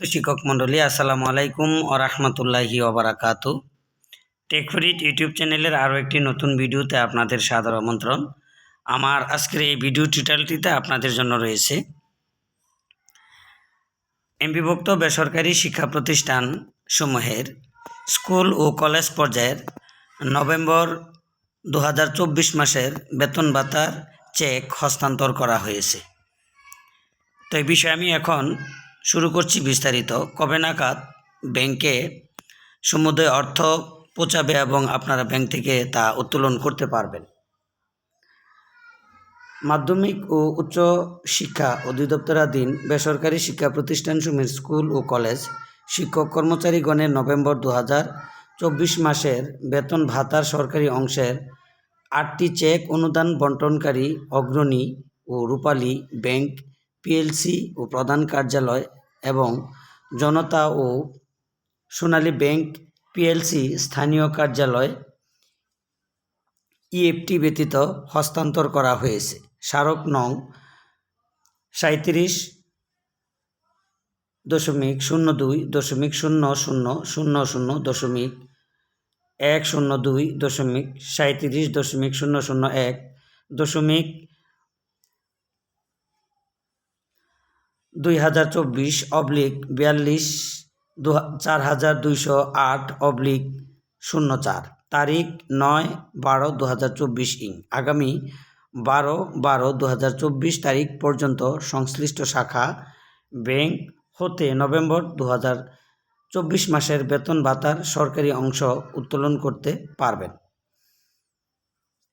তো শিক্ষক মণ্ডলী, আসসালামু আলাইকুম ও রহমতুল্লাহি ওবরাকাত টেকফরিট ইউটিউব চ্যানেলের আরও একটি নতুন ভিডিওতে আপনাদের সাদর আমন্ত্রণ। আমার আজকের এই ভিডিও টিউটোরিয়ালটিতে আপনাদের জন্য রয়েছে এমপিভুক্ত বেসরকারি শিক্ষা প্রতিষ্ঠান সমূহের স্কুল ও কলেজ পর্যায়ের নভেম্বর দু হাজার চব্বিশ মাসের বেতন ভাতার চেক হস্তান্তর করা হয়েছে। তো এই বিষয়ে আমি এখন শুরু করছি বিস্তারিত। কবে নাগাদ ব্যাংকে সমুদয় অর্থ পৌঁছাবে এবং আপনারা ব্যাংক থেকে তা উত্তোলন করতে পারবেন? মাধ্যমিক ও উচ্চ শিক্ষা অধিদপ্তরাধীন বেসরকারি শিক্ষা প্রতিষ্ঠানসমূহের স্কুল ও কলেজ শিক্ষক কর্মচারীগণের নভেম্বর দু চব্বিশ মাসের বেতন ভাতার সরকারি অংশের আটটি চেক অনুদান বন্টনকারী, অগ্রণী ও রূপালী ব্যাংক পিএলসি ও প্রধান কার্যালয় এবং জনতা ও সোনালী ব্যাংক পিএলসি স্থানীয় কার্যালয় ইএফটি ব্যতীত হস্তান্তর করা হয়েছে। স্মারক নং সাঁত্রিশ দশমিক শূন্য দুই দশমিক শূন্য শূন্য শূন্য শূন্য দশমিক এক শূন্য দুই দশমিক সাঁত্রিশ দশমিক শূন্য শূন্য এক দশমিক দুই হাজার চব্বিশ অবলিক বিয়াল্লিশ দু চার হাজার দুইশো আট অবলিক শূন্য চার তারিখ নয় বারো দু হাজার চব্বিশ ইং। আগামী বারো বারো দু হাজার চব্বিশ তারিখ পর্যন্ত সংশ্লিষ্ট শাখা ব্যাংক হতে নভেম্বর দু হাজার চব্বিশ মাসের বেতন ভাতার সরকারি অংশ উত্তোলন করতে পারবেন।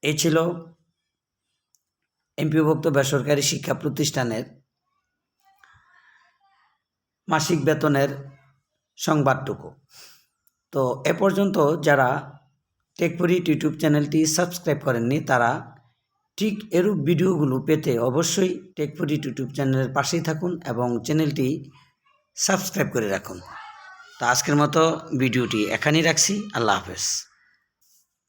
এ ছিল এমপিভুক্ত বেসরকারি শিক্ষা প্রতিষ্ঠানের মাসিক বেতনের সংবাদটুকু। তো এ পর্যন্ত যারা টেকপুরিট ইউটিউব চ্যানেলটি সাবস্ক্রাইব করেননি, তারা ঠিক এরূপ ভিডিওগুলো পেতে অবশ্যই টেকপুরিট ইউটিউব চ্যানেলের পাশেই থাকুন এবং চ্যানেলটি সাবস্ক্রাইব করে রাখুন। তো আজকের মতো ভিডিওটি এখানেই রাখছি। আল্লাহ হাফেজ।